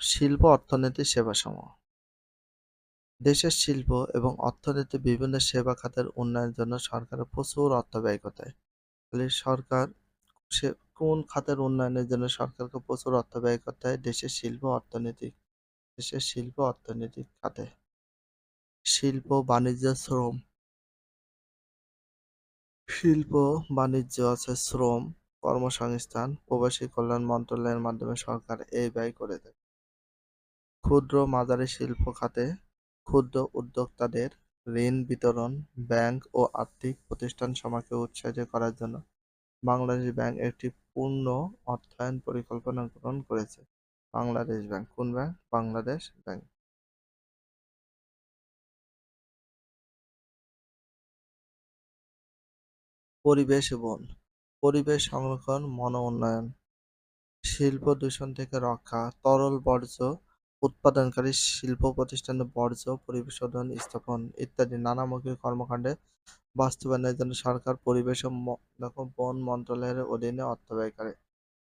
শিল্প, অর্থনীতি, সেবাসমূহ। দেশের শিল্প এবং অর্থনীতি বিভিন্ন সেবা খাতের উন্নয়নের জন্য সরকারের প্রচুর অর্থ ব্যয় করতে হয়। সরকার সে কোন খাতের উন্নয়নের জন্য সরকারকে প্রচুর অর্থ ব্যয় করতে হয়? দেশের শিল্প অর্থনৈতিক দেশের শিল্প অর্থনৈতিক খাতে। শিল্প, বাণিজ্য, শ্রম। শিল্প, বাণিজ্য আছে শ্রম, কর্মসংস্থান, প্রবাসী কল্যাণ মন্ত্রণালয়ের মাধ্যমে সরকার এই ব্যয় করে থাকে। ক্ষুদ্র মাঝারি শিল্প খাতে ক্ষুদ্র উদ্যোক্তাদের ঋণ বিতরণ, ব্যাংক ও আর্থিক প্রতিষ্ঠান সমাজকে উৎসাহিত করার জন্য বাংলাদেশ ব্যাংক একটি পূর্ণ অর্থায়ন পরিকল্পনা গ্রহণ করেছে। বাংলাদেশ ব্যাংক, কোন ব্যাংক? বাংলাদেশ ব্যাংক। পরিবেশ বন, পরিবেশ সংরক্ষণ, মন উন্নয়ন, শিল্প দূষণ থেকে রক্ষা, তরল বর্জ্য উৎপাদনকারী শিল্প প্রতিষ্ঠানের বর্জ্য পরিশোধন স্থাপন ইত্যাদি নানামুখী কর্মকাণ্ডে বাস্তবায়নের জন্য সরকার পরিবেশ ও বন মন্ত্রণালয়ের অধীনে অর্থ ব্যয় করে।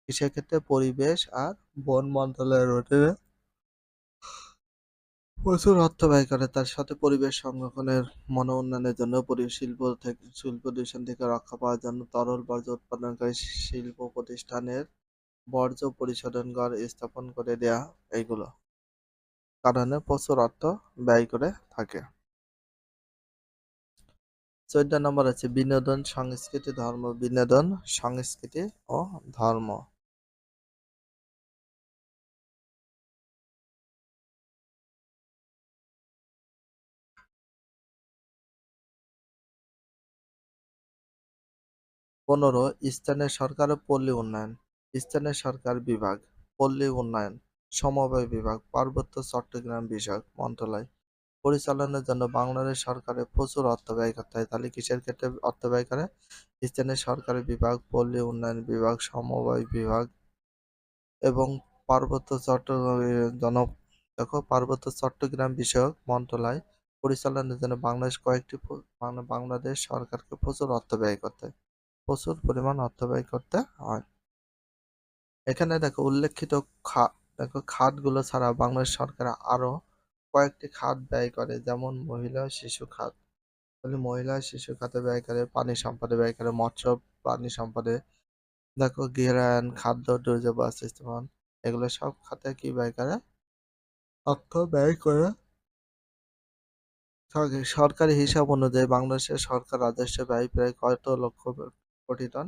কিসের ক্ষেত্রে পরিবেশ আর বন মন্ত্রণালয়ের অধীনে প্রচুর অর্থ ব্যয় করে। তার সাথে পরিবেশ সংরক্ষণের মন উন্নয়নের জন্য শিল্প থেকে, শিল্প দূষণ থেকে রক্ষা পাওয়ার জন্য তরল বর্জ্য উৎপাদনকারী শিল্প প্রতিষ্ঠানের বর্জ্য পরিশোধন ঘর স্থাপন করে দেয়া এইগুলো। কারণে প্রচুর অর্থ ব্যয় করে থাকে। চোদ্দ নম্বর আছে, বিনোদন, সংস্কৃতি, ধর্ম, বিনোদন, সংস্কৃতি ও ধর্ম। পনেরো, স্থানীয় সরকার পল্লী উন্নয়ন। স্থানীয় সরকার বিভাগ, পল্লী উন্নয়ন। সমবায় বিভাগ, পার্বত্য চট্টগ্রাম বিষয়ক মন্ত্রণালয়। পরিচালনার জন্য বাংলাদেশ সরকারের প্রচুর অর্থ ব্যয় করতে হয় তাহলে কিসের ক্ষেত্রে অর্থ ব্যয় করে? স্থানীয় সরকারি বিভাগ, পল্লী উন্নয়ন বিভাগ, সমবায় বিভাগ এবং পার্বত্য চট্টগ্রাম জন, দেখো, পার্বত্য চট্টগ্রাম বিষয়ক মন্ত্রণালয় পরিচালনার জন্য বাংলাদেশ কয়েকটি বাংলাদেশ সরকারকে প্রচুর অর্থ ব্যয় করতে হয় প্রচুর পরিমাণ অর্থ ব্যয় করতে হয়। এখানে দেখো, উল্লেখিত খাত দেখো খাতগুলো ছাড়া বাংলাদেশ সরকার আরও কয়েকটি খাত ব্যয় করে, যেমন মহিলা শিশু খাত তাহলে মহিলা শিশু খাতে ব্যয় করে, পানি সম্পদে ব্যয় করে, মৎস্য প্রাণী সম্পদে। দেখো গৃহায়ন খাদ্য দুর্যোগ বাস্তুস্থাপন এগুলো সব খাতে কি ব্যয় করে? অর্থ ব্যয় করে। সরকারি হিসাব অনুযায়ী বাংলাদেশের সরকার রাজস্ব ব্যয় প্রায় কত লক্ষ কোটি টন?